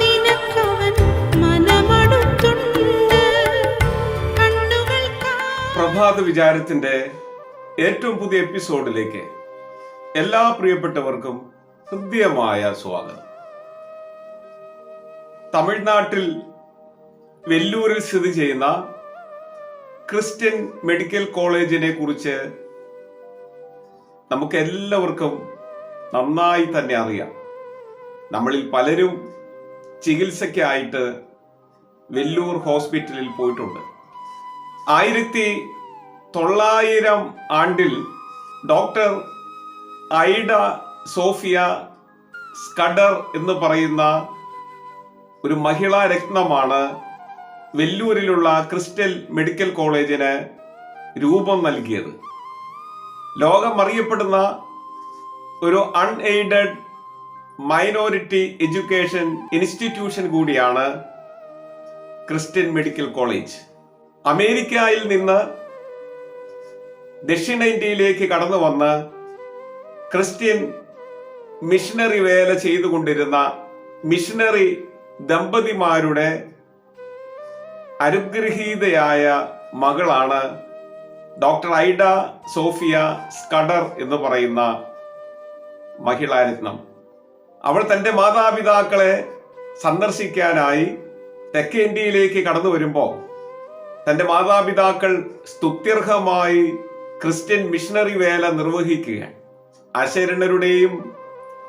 നിനക്കവൻ നിനക്കവൻ കണ്ണുകൾ പ്രഭാത വിചാരത്തിന്റെ ഏറ്റവും പുതിയ എപ്പിസോഡിലേക്ക് എല്ലാ പ്രിയപ്പെട്ടവർക്കും ഹൃദ്യമായ സ്വാഗതം. തമിഴ്നാട്ടിൽ വെല്ലൂരിൽ സ്ഥിതി ചെയ്യുന്ന ക്രിസ്ത്യൻ മെഡിക്കൽ കോളേജിനെ കുറിച്ച് നമുക്ക് എല്ലാവർക്കും നന്നായി തന്നെ അറിയാം. നമ്മളിൽ പലരും ചികിത്സയ്ക്കായിട്ട് വെല്ലൂർ ഹോസ്പിറ്റലിൽ പോയിട്ടുണ്ട്. ആയിരത്തി തൊള്ളായിരം ആണ്ടിൽ ഡോക്ടർ ഐഡ സോഫിയ സ്കഡർ എന്ന് പറയുന്ന ഒരു മഹിളാ രത്നമാണ് വെല്ലൂരിലുള്ള ക്രിസ്റ്റൽ മെഡിക്കൽ കോളേജിന് രൂപം നൽകിയത്. ലോകം അറിയപ്പെടുന്ന ഒരു അൺഎയ്ഡഡ് മൈനോറിറ്റി എഡ്യൂക്കേഷൻ ഇൻസ്റ്റിറ്റ്യൂഷൻ കൂടിയാണ് ക്രിസ്ത്യൻ മെഡിക്കൽ കോളേജ്. അമേരിക്കയിൽ നിന്ന് ദക്ഷിണേന്ത്യയിലേക്ക് കടന്നു വന്ന് ക്രിസ്ത്യൻ മിഷണറി വേല ചെയ്തുകൊണ്ടിരുന്ന മിഷണറി ദമ്പതിമാരുടെ അനുഗ്രഹീതയായ മകളാണ് ഡോക്ടർ ഐഡ സോഫിയ സ്കഡർ എന്ന് പറയുന്ന മഹിളാരത്നം അവൾ തന്റെ മാതാപിതാക്കളെ സന്ദർശിക്കാനായി തെക്കേ ഇന്ത്യയിലേക്ക് കടന്നു വരുമ്പോൾ തന്റെ മാതാപിതാക്കൾ സ്തുത്യർഹമായി ക്രിസ്ത്യൻ മിഷണറി വേല നിർവഹിക്കുകയാണ്. അശരണരുടെയും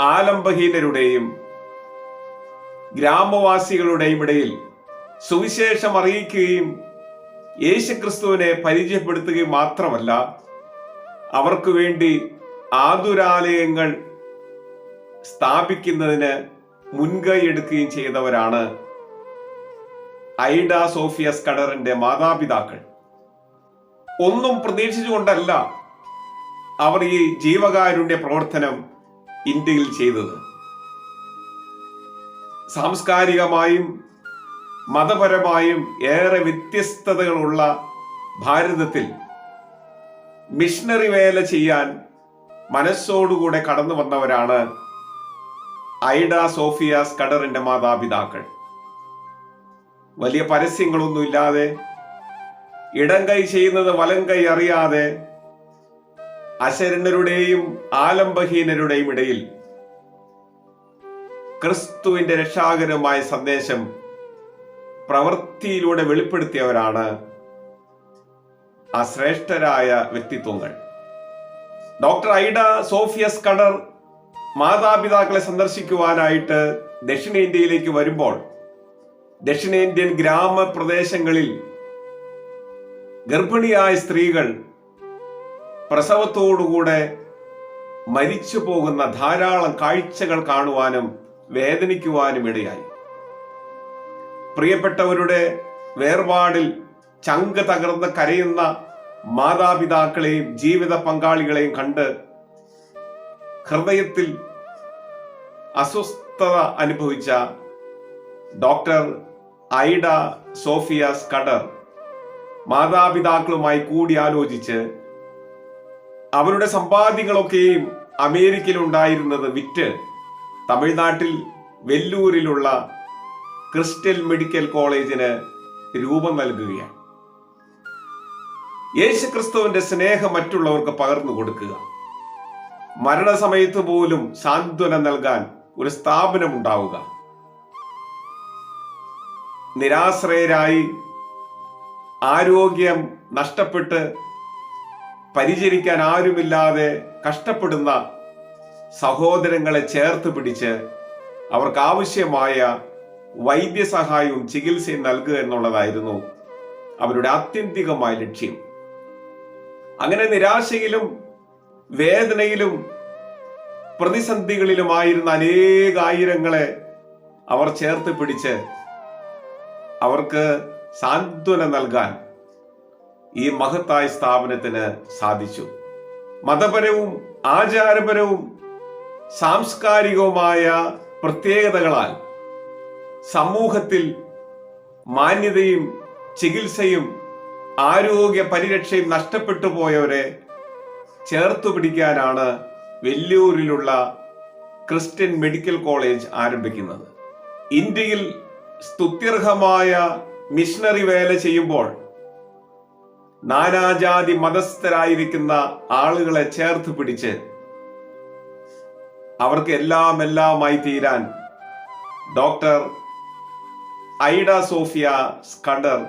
ആലംബഹീനരുടെയും ഗ്രാമവാസികളുടെയും ഇടയിൽ സുവിശേഷം അറിയിക്കുകയും യേശുക്രിസ്തുവിനെ പരിചയപ്പെടുത്തുകയും മാത്രമല്ല അവർക്ക് വേണ്ടി ആതുരാലയങ്ങൾ സ്ഥാപിക്കുന്നതിന് മുൻകൈ എടുക്കുകയും ചെയ്തവരാണ് ഐഡ സോഫിയസ് കടറിന്റെ മാതാപിതാക്കൾ. ഒന്നും പ്രതീക്ഷിച്ചുകൊണ്ടല്ല അവർ ഈ ജീവകാരുണ്യ പ്രവർത്തനം ഇന്ത്യയിൽ ചെയ്തത്. സാംസ്കാരികമായും മതപരമായും ഏറെ വ്യത്യസ്തതകളുള്ള ഭാരതത്തിൽ മിഷണറി വേല ചെയ്യാൻ മനസ്സോടുകൂടെ കടന്നു വന്നവരാണ് ഐഡ സോഫിയ സ്കഡറിന്റെ മാതാപിതാക്കൾ. വലിയ പരസ്യങ്ങളൊന്നുമില്ലാതെ ഇടം കൈ ചെയ്യുന്നത് വലം കൈ അറിയാതെ അശരണരുടെയും ആലംബഹീനരുടെയും ഇടയിൽ ക്രിസ്തുവിന്റെ രക്ഷാകരമായ സന്ദേശം പ്രവൃത്തിയിലൂടെ വെളിപ്പെടുത്തിയവരാണ് ആ ശ്രേഷ്ഠരായ വ്യക്തിത്വങ്ങൾ. ഡോക്ടർ ഐഡ സോഫിയസ് കടർ മാതാപിതാക്കളെ സന്ദർശിക്കുവാനായിട്ട് ദക്ഷിണേന്ത്യയിലേക്ക് വരുമ്പോൾ ദക്ഷിണേന്ത്യൻ ഗ്രാമപ്രദേശങ്ങളിൽ ഗർഭിണിയായ സ്ത്രീകൾ പ്രസവത്തോടുകൂടെ മരിച്ചു പോകുന്ന ധാരാളം കാഴ്ചകൾ കാണുവാനും വേദനിക്കുവാനും ഇടയായി. പ്രിയപ്പെട്ടവരുടെ വേർപാടിൽ ചങ്ക് തകർന്ന് കരയുന്ന മാതാപിതാക്കളെയും ജീവിത പങ്കാളികളെയും കണ്ട് ഹൃദയത്തിൽ അസ്വസ്ഥത അനുഭവിച്ച ഡോക്ടർ ഐഡ സോഫിയ സ്കഡർ മാതാപിതാക്കളുമായി കൂടിയാലോചിച്ച് അവരുടെ സമ്പാദ്യങ്ങളൊക്കെയും അമേരിക്കയിൽ ഉണ്ടായിരുന്നത് വിറ്റ് തമിഴ്നാട്ടിൽ വെല്ലൂരിലുള്ള ക്രിസ്റ്റൽ മെഡിക്കൽ കോളേജിന് രൂപം നൽകുകയാണ്. യേശു ക്രിസ്തുവിന്റെ സ്നേഹം മറ്റുള്ളവർക്ക് പകർന്നു കൊടുക്കുക. മരണസമയത്ത് പോലും സാന്ത്വനം നൽകാൻ ഒരു സ്ഥാപനം ഉണ്ടാവുക നിരാശ്രയരായി ആരോഗ്യം നഷ്ടപ്പെട്ട് പരിചരിക്കാൻ ആരുമില്ലാതെ കഷ്ടപ്പെടുന്ന സഹോദരങ്ങളെ ചേർത്ത് പിടിച്ച് അവർക്ക് ആവശ്യമായ വൈദ്യസഹായവും ചികിത്സയും നൽകുക എന്നുള്ളതായിരുന്നു അവരുടെ ആത്യന്തികമായ ലക്ഷ്യം. അങ്ങനെ നിരാശയിലും വേദനയിലും പ്രതിസന്ധികളിലുമായിരുന്ന അനേകായിരങ്ങളെ അവർ ചേർത്ത് പിടിച്ച് അവർക്ക് സാന്ത്വന നൽകാൻ ഈ മഹത്തായ സ്ഥാപനത്തിന് സാധിച്ചു. മതപരവും ആചാരപരവും സാംസ്കാരികവുമായ പ്രത്യേകതകളാൽ സമൂഹത്തിൽ മാന്യതയും ചികിത്സയും ആരോഗ്യ പരിരക്ഷയും നഷ്ടപ്പെട്ടു പോയവരെ ചേർത്തു പിടിക്കാനാണ് വെല്ലൂരിലുള്ള ക്രിസ്ത്യൻ മെഡിക്കൽ കോളേജ് ആരംഭിക്കുന്നത്. ഇന്ത്യയിൽ സ്തുത്യർഹമായ മിഷണറി വേല ചെയ്യുമ്പോൾ നാനാജാതി മതസ്ഥരായിരിക്കുന്ന ആളുകളെ ചേർത്ത് പിടിച്ച് അവർക്ക് എല്ലാം എല്ലാമായി തീരാൻ ഡോക്ടർ ഐഡ സോഫിയ സ്കഡർ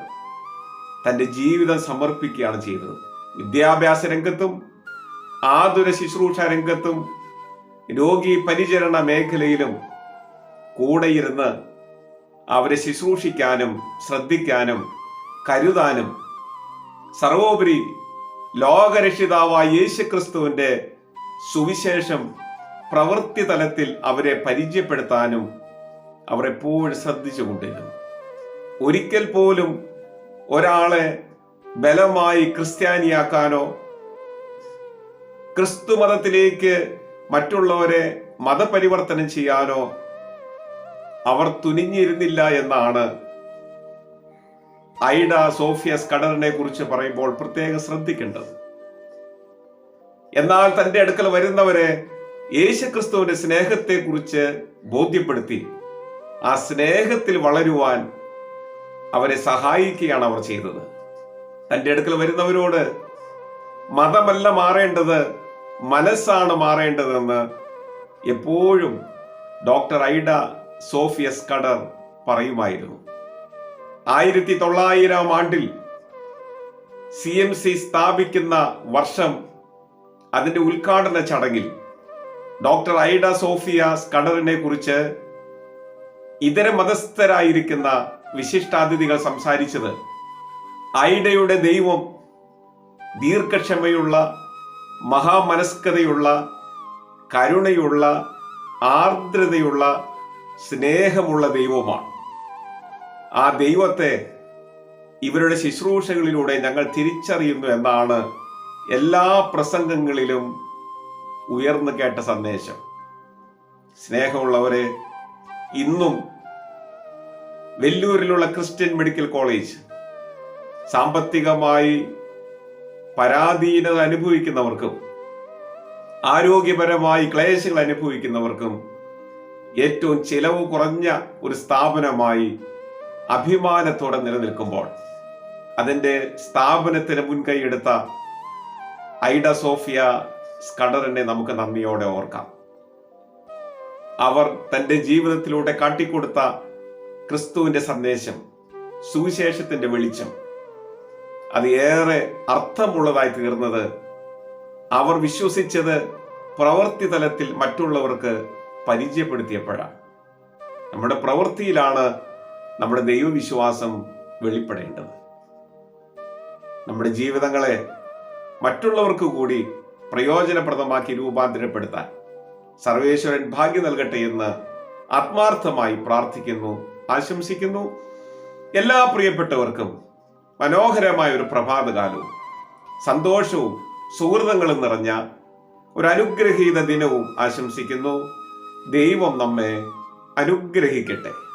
തന്റെ ജീവിതം സമർപ്പിക്കുകയാണ് ചെയ്തത്. വിദ്യാഭ്യാസ രംഗത്തും ആതുര ശുശ്രൂഷ രംഗത്തും രോഗി പരിചരണ മേഖലയിലും കൂടെയിരുന്ന് അവരെ ശുശ്രൂഷിക്കാനും ശ്രദ്ധിക്കാനും കരുതാനും സർവോപരി ലോകരക്ഷിതാവായ യേശു ക്രിസ്തുവിന്റെ സുവിശേഷം പ്രവൃത്തി തലത്തിൽ അവരെ പരിചയപ്പെടുത്താനും അവർ എപ്പോഴും ശ്രദ്ധിച്ചുകൊണ്ടിരുന്നു ഒരിക്കൽ പോലും ഒരാളെ ബലമായി ക്രിസ്ത്യാനിയാക്കാനോ ക്രിസ്തു മതത്തിലേക്ക് മറ്റുള്ളവരെ മതപരിവർത്തനം ചെയ്യാനോ അവർ തുനിഞ്ഞിരുന്നില്ല എന്നാണ് ഐഡ സോഫിയ സ്കഡറിനെ കുറിച്ച് പറയുമ്പോൾ പ്രത്യേകം ശ്രദ്ധിക്കേണ്ടത്. എന്നാൽ തന്റെ അടുക്കൽ വരുന്നവരെ യേശുക്രിസ്തുവിന്റെ സ്നേഹത്തെ കുറിച്ച് ബോധ്യപ്പെടുത്തി ആ സ്നേഹത്തിൽ വളരുവാൻ അവരെ സഹായിക്കുകയാണ് അവർ ചെയ്തത്. തന്റെ അടുക്കൽ വരുന്നവരോട് മതമല്ല മാറേണ്ടത് മനസ്സാണ് മാറേണ്ടതെന്ന് എപ്പോഴും ഡോക്ടർ ഐഡ സോഫിയസ് കടർ പറയുമായിരുന്നു. ആയിരത്തി തൊള്ളായിരം ആണ്ടിൽ സി എം സി സ്ഥാപിക്കുന്ന വർഷം അതിന്റെ ഉദ്ഘാടന ചടങ്ങിൽ ഡോക്ടർ ഐഡ സോഫിയ സ്കഡറിനെ കുറിച്ച് ഇതര മതസ്ഥരായിരിക്കുന്ന വിശിഷ്ടാതിഥികൾ സംസാരിച്ചത് ഐഡയുടെ ദൈവം ദീർഘക്ഷമയുള്ള മഹാമനസ്കതയുള്ള കരുണയുള്ള ആർദ്രതയുള്ള സ്നേഹമുള്ള ദൈവമാണ്. ആ ദൈവത്തെ ഇവരുടെ ശുശ്രൂഷകളിലൂടെ ഞങ്ങൾ തിരിച്ചറിയുന്നു എന്നാണ് എല്ലാ പ്രസംഗങ്ങളിലും ഉയർന്നു കേട്ട സന്ദേശം. സ്നേഹമുള്ളവരെ ഇന്നും വെല്ലൂരിലുള്ള ക്രിസ്ത്യൻ മെഡിക്കൽ കോളേജ് സാമ്പത്തികമായി പരാധീനത അനുഭവിക്കുന്നവർക്കും ആരോഗ്യപരമായി ക്ലേശങ്ങൾ അനുഭവിക്കുന്നവർക്കും ഏറ്റവും ചിലവ് കുറഞ്ഞ ഒരു സ്ഥാപനമായി അഭിമാനത്തോടെ നിലനിൽക്കുമ്പോൾ അതിന്റെ സ്ഥാപനത്തിന് മുൻകൈയെടുത്ത ഐഡ സോഫിയ സ്കഡറിനെ നമുക്ക് നന്ദിയോടെ ഓർക്കാം. അവർ തന്റെ ജീവിതത്തിലൂടെ കാട്ടിക്കൊടുത്ത ക്രിസ്തുവിന്റെ സന്ദേശം സുവിശേഷത്തിന്റെ വെളിച്ചം അത് ഏറെ അർത്ഥമുള്ളതായി തീർന്നത് അവർ വിശ്വസിച്ചത് പ്രവൃത്തി തലത്തിൽ മറ്റുള്ളവർക്ക് പരിചയപ്പെടുത്തിയപ്പോഴാണ്. നമ്മുടെ പ്രവൃത്തിയിലാണ് നമ്മുടെ ദൈവവിശ്വാസം വെളിപ്പെടേണ്ടത്. നമ്മുടെ ജീവിതങ്ങളെ മറ്റുള്ളവർക്ക് കൂടി പ്രയോജനപ്രദമാക്കി രൂപാന്തരപ്പെടുത്താൻ സർവേശ്വരൻ ഭാഗ്യം നൽകട്ടെ എന്ന് ആത്മാർത്ഥമായി പ്രാർത്ഥിക്കുന്നു ആശംസിക്കുന്നു. എല്ലാ പ്രിയപ്പെട്ടവർക്കും മനോഹരമായ ഒരു പ്രഭാതകാലവും സന്തോഷവും സുഹൃതങ്ങളും നിറഞ്ഞ ഒരു അനുഗ്രഹീത ദിനവും ആശംസിക്കുന്നു. ദൈവം നമ്മെ അനുഗ്രഹിക്കട്ടെ.